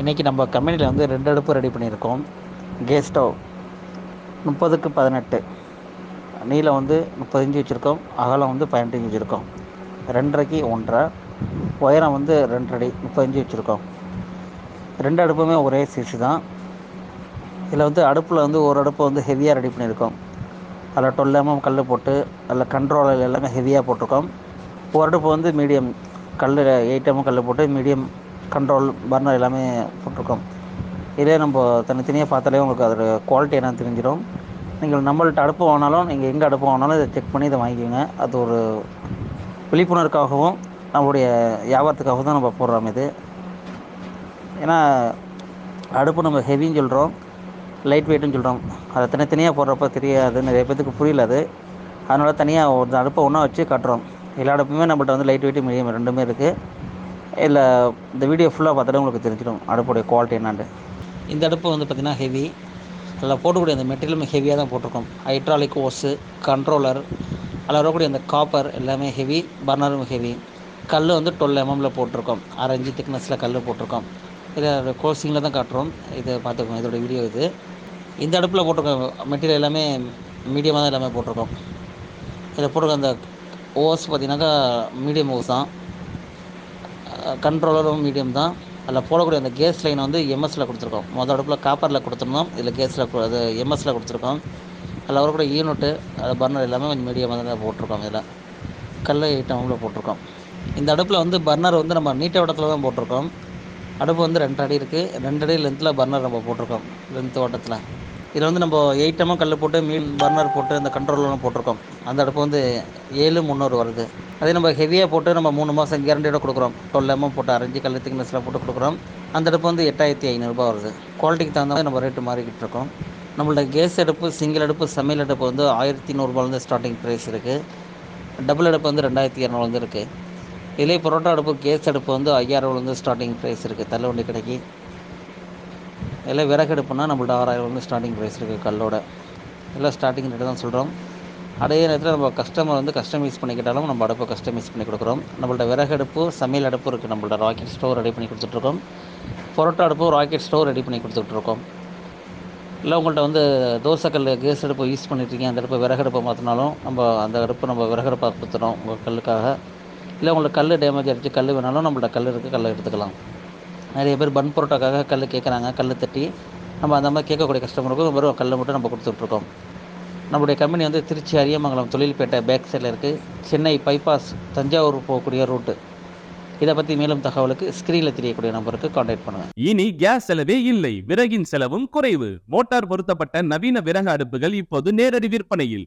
இன்றைக்கி நம்ம கம்பெனியில் வந்து ரெண்டு அடுப்பு ரெடி பண்ணியிருக்கோம். கேஸ் ஸ்டவ் முப்பதுக்கு பதினெட்டு. நீளம் வந்து முப்பது வச்சுருக்கோம். அகலம் வந்து பதினெட்டு வச்சுருக்கோம். ரெண்டரைக்கு ஒன்றரை. உயரம் வந்து ரெண்டரை முப்பத்தஞ்சு வச்சுருக்கோம். ரெண்டு அடுப்புமே ஒரே சைஸு தான். இதில் வந்து அடுப்பில் வந்து ஒரு அடுப்பு வந்து ஹெவியாக ரெடி பண்ணியிருக்கோம். அதில் டொல் எம்எம் கல் போட்டு அதில் கண்ட்ரோலர் எல்லாமே ஹெவியாக போட்டிருக்கோம். ஒரு அடுப்பு வந்து மீடியம் கல் எயிட் எம்எம் கல் போட்டு மீடியம் கண்ட்ரோல் பர்னர் எல்லாமே போட்டிருக்கோம். இதே நம்ம தனித்தனியாக பார்த்தாலே உங்களுக்கு அதோட குவாலிட்டி என்னன்னு தெரிஞ்சிடும். நீங்கள் நம்மள்ட்ட அடுப்பு வாங்கினாலும் நீங்கள் எங்கே அடுப்பு வாங்கினாலும் இதை செக் பண்ணி இதை வாங்கிக்கோங்க. அது ஒரு விழிப்புணர்வுக்காகவும் நம்மளுடைய வியாபாரத்துக்காகவும் தான் நம்ம போடுறோம் இது. ஏன்னா அடுப்பு நம்ம ஹெவின்னு சொல்கிறோம் லைட் வெயிட்டுன்னு சொல்கிறோம் அதை தனித்தனியாக போடுறப்ப தெரியாது நிறைய பேத்துக்கு புரியல அது. அதனால் தனியாக ஒரு அடுப்பை ஒன்றா வச்சு காட்டுறோம். எல்லா அடுப்புமே நம்மள்ட்ட வந்து லைட் வெயிட்டு மீடியம் ரெண்டுமே இருக்குது இல்லை இந்த வீடியோ ஃபுல்லாக பார்த்தாலே உங்களுக்கு தெரிஞ்சிடும் அடுப்புடைய குவாலிட்டி என்னான்ட்டு இந்த அடுப்பு வந்து பார்த்திங்கன்னா ஹெவி அதில் போடக்கூடிய அந்த மெட்டீரியலுமே ஹெவியாக தான் போட்டிருக்கோம். ஹைட்ராலிக் ஓஸு கண்ட்ரோலர் அதில் வரக்கூடிய அந்த காப்பர் எல்லாமே ஹெவி பர்னரும் ஹெவி கல் வந்து டுவெல் எம்எம்மில் போட்டிருக்கோம். ஆரஞ்சு திக்னஸில் கல் போட்டிருக்கோம். இதை க்ளோசிங்கில் தான் காட்டுறோம். இதை பார்த்துக்கோங்க இதோட வீடியோ இது. இந்த அடுப்பில் போட்டிருக்க மெட்டீரியல் எல்லாமே மீடியமாக தான் எல்லாமே போட்டிருக்கோம். இதில் போட்டிருக்க அந்த ஓஸ் பார்த்தீங்கன்னாக்கா மீடியம் ஓஸ் தான். கண்ட்ரோலரும் மீடியம் தான். அதில் போடக்கூடிய அந்த கேஸ் லைன் வந்து எம்எஸ்சில் கொடுத்துருக்கோம். மொதல் அடுப்பில் காப்பரில் கொடுத்துருந்தோம். இதில் கேஸில் அது எம்எஸ்சில் கொடுத்துருக்கோம். அதில் வரக்கூடிய யூனிட்டு அது பர்னர் எல்லாமே கொஞ்சம் மீடியமாக தான் போட்டிருக்கோம் இதில். கல் ஐட்டமில் போட்டிருக்கோம். இந்த அடுப்பில் வந்து பர்னர் வந்து நம்ம நீட்ட வட்டத்தில் தான் போட்டிருக்கோம். அடுப்பு வந்து ரெண்டு அடி இருக்குது ரெண்டு அடி லென்த்தில் பர்னர் நம்ம போட்டிருக்கோம். லென்த் ஓட்டத்தில். இதில் வந்து நம்ம எயிட் எம்எம் கல் போட்டு மீன் பர்னர் போட்டு அந்த கண்ட்ரோலெலாம் போட்டிருக்கோம். அந்த அடுப்பு வந்து ஏழு முந்நூறு வருது. அதே நம்ம ஹெவியாக போட்டு நம்ம மூணு மாதம் கேரண்டியோட கொடுக்குறோம். டுவெல் எம்எம் போட்டு அரைஞ்சி கல் திக்னஸில் போட்டு கொடுக்குறோம். அந்த அடுப்பு வந்து எட்டாயிரத்தி ஐநூறுரூபா வருது. குவாலிட்டிக்கு தகுந்த மாதிரி நம்ம ரேட்டு மாறிக்கிட்டு இருக்கோம். நம்மளோட கேஸ் அடுப்பு சிங்கிள் அடுப்பு சமையல் அடுப்பு வந்து ஆயிரத்தி நூறுரூபாலேருந்து ஸ்டார்டிங் ப்ரைஸ் இருக்குது டபுள் அடுப்பு வந்து ரெண்டாயிரத்தி இரநூறுலேருந்து இருக்குது இதிலே பரோட்டா அடுப்பு கேஸ் அடுப்பு வந்து ஐயாயிரூவாலேருந்து ஸ்டார்டிங் ப்ரைஸ் இருக்குது தள்ளுவண்டி கடைக்கு. எல்லாம் விறகு அடுப்புனா நம்மள்ட்ட ஆறாயிரம் ஸ்டார்டிங் ப்ரைஸ் இருக்குது கல்லோட. எல்லாம் ஸ்டார்டிங் ரேட்டு தான் சொல்கிறோம் அதே நேரத்தில் நம்ம கஸ்டமர் வந்து கஸ்டமைஸ் பண்ணிக்கிட்டாலும் நம்ம அடுப்பை கஸ்டமைஸ் பண்ணி கொடுக்குறோம். நம்மள்ட்ட விறகு அடுப்பு சமையல் அடுப்பு இருக்குது நம்மள்ட்ட ராக்கெட் ஸ்டோவ் ரெடி பண்ணி கொடுத்துட்ருக்கோம். பொரோட்டா அடுப்பு ராக்கெட் ஸ்டோவ் ரெடி பண்ணி கொடுத்துட்ருக்கோம். இல்லை உங்கள்கிட்ட வந்து தோசைக்கல் கேஸ் அடுப்பு யூஸ் பண்ணிட்டுருக்கீங்க அந்த அடுப்பு விறகு அடுப்பை மாற்றினாலும் நம்ம அந்த அடுப்பு நம்ம விறகு அடுப்பாக கொடுத்துறோம் உங்கள் கல்லுக்காக. இல்லை உங்களுக்கு கல் டேமேஜ் ஆகிடுச்சு கல் வேணாலும் நம்மள்ட்ட கல் இருக்குது கல் எடுத்துக்கலாம். நிறைய பேர் பன் பரோட்டாக்காக கல் கேட்குறாங்க கல் தட்டி. நம்ம அந்த மாதிரி கேட்கக்கூடிய கஸ்டமருக்கும் வெறும் கல் மட்டும் நம்ம கொடுத்துட்ருக்கோம் நம்முடைய கம்பெனி வந்து திருச்சி அரியமங்கலம் தொழில்பேட்டை பேக் சைடில் இருக்குது சென்னை பைபாஸ் தஞ்சாவூர் போகக்கூடிய ரூட்டு இதை பற்றி மேலும் தகவலுக்கு ஸ்க்ரீனில் தெரியக்கூடிய நம்பருக்கு காண்டாக்ட் பண்ணுங்கள் இனி கேஸ் செலவே இல்லை. விறகின் செலவும் குறைவு. மோட்டார் பொருத்தப்பட்ட நவீன விறகு அடுப்புகள் இப்போது நேரடி விற்பனையில்.